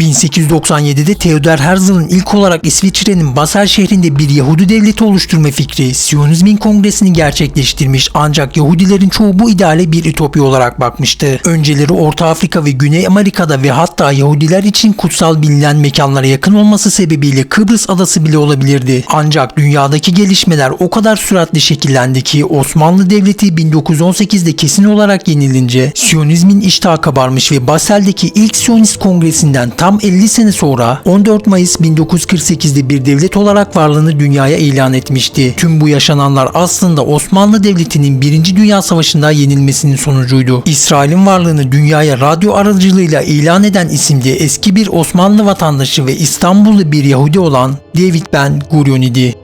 1897'de Theodor Herzl'ın ilk olarak İsviçre'nin Basel şehrinde bir Yahudi devleti oluşturma fikri Siyonizmin kongresini gerçekleştirmiş ancak Yahudilerin çoğu bu ideale bir ütopya olarak bakmıştı. Önceleri Orta Afrika ve Güney Amerika'da ve hatta Yahudiler için kutsal bilinen mekanlara yakın olması sebebiyle Kıbrıs adası bile olabilirdi. Ancak dünyadaki gelişmeler o kadar süratli şekillendi ki Osmanlı Devleti 1918'de kesin olarak yenilince Siyonizmin iştahı kabarmış ve Basel'deki ilk Siyonist kongresinden tam 50 sene sonra 14 Mayıs 1948'de bir devlet olarak varlığını dünyaya ilan etmişti. Tüm bu yaşananlar aslında Osmanlı Devleti'nin 1. Dünya Savaşı'nda yenilmesinin sonucuydu. İsrail'in varlığını dünyaya radyo aracılığıyla ilan eden isimli eski bir Osmanlı vatandaşı ve İstanbullu bir Yahudi olan David Ben Gurion idi.